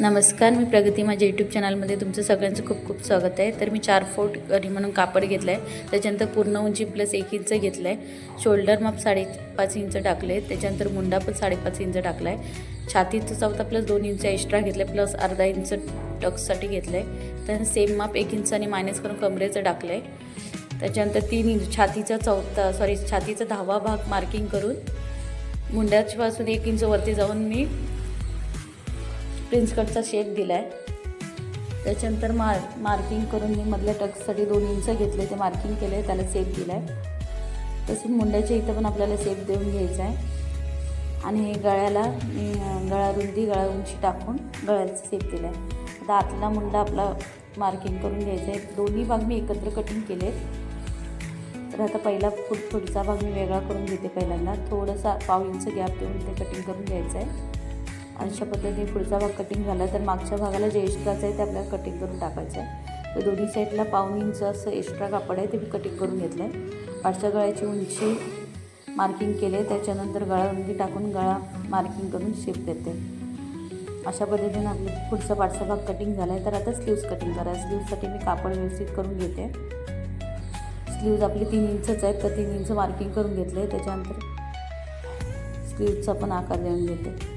नमस्कार मी प्रगती माझ्या यूट्यूब चॅनलमध्ये तुमचं सगळ्यांचं खूप खूप स्वागत आहे. तर मी चार फोट गरी म्हणून कापड घेतलं आहे त्याच्यानंतर पूर्ण उंची प्लस एक इंच घेतलं आहे शोल्डर माप साडेपाच इंच टाकले आहे त्याच्यानंतर मुंडा पण साडेपाच इंच टाकला आहे छातीचं चौथा प्लस दोन इंच एक्स्ट्रा घेतलं आहे प्लस अर्धा इंच टक्ससाठी घेतलं आहे त्यानंतर सेम माप एक इंचाने मायनस करून कमरेचं टाकलं आहे त्याच्यानंतर तीन इंच छातीचा चौथा सॉरी छातीचा दहावा भाग मार्किंग करून मुंड्याच्यापासून एक इंच वरती जाऊन मी प्रिन्स कटचा शेप दिला आहे त्याच्यानंतर मार मार्किंग करून मी मधल्या टक्ससाठी दोन इंच घेतले ते मार्किंग केलं आहे त्याला सेप दिला आहे तसेच मुंड्याच्या इथं पण आपल्याला सेप देऊन घ्यायचा आहे आणि हे गळ्याला मी गळा रुंदी गळा उंची टाकून गळ्याचा सेप दिला आहे आता आतला मुंडा आपला मार्किंग करून घ्यायचा आहे दोन्ही भाग मी एकत्र कटिंग केले तर आता पहिला पुढ पुढचा भाग मी वेगळा करून घेते पहिल्यांदा. थोडंसा पाव इंच गॅप देऊन ते कटिंग करून घ्यायचं आहे अशा पद्धतीने पुढचा भाग कटिंग झाला तर मागच्या भागाला जे एक्स्ट्राचं आहे ते आपल्याला कटिंग करून टाकायचं आहे तर दोन्ही साईडला पाऊन इंच असं एक्स्ट्रा कापड आहे ते मी कटिंग करून घेतलं आहे पाठच्या गळ्याची उंची मार्किंग केले त्याच्यानंतर गळा रुंदी टाकून गळा मार्किंग करून शेप देते. अशा पद्धतीने आपलं पुढचा पाठचा भाग कटिंग झाला आहे तर आता स्लीव्ज कटिंग करा. स्लीवसाठी मी कापड व्यवस्थित करून घेते. स्लीव्ज आपली तीन इंचच आहेत तर तीन इंच मार्किंग करून घेतले. त्याच्यानंतर स्लीव्जचा पण आकार देऊन घेते.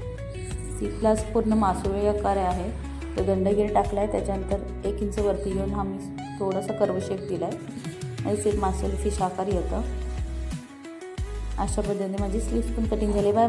प्लस पूर्ण मासोळी आकार आहे तो दंडगीर टाकला आहे त्याच्यानंतर एक इंच वरती घेऊन हा मी थोडासा कर्वशेप दिला आहे आणि मासोळी फिश आकार येतं अशा पद्धतीने माझी स्लीव्स पण कटिंग झाली. Bye bye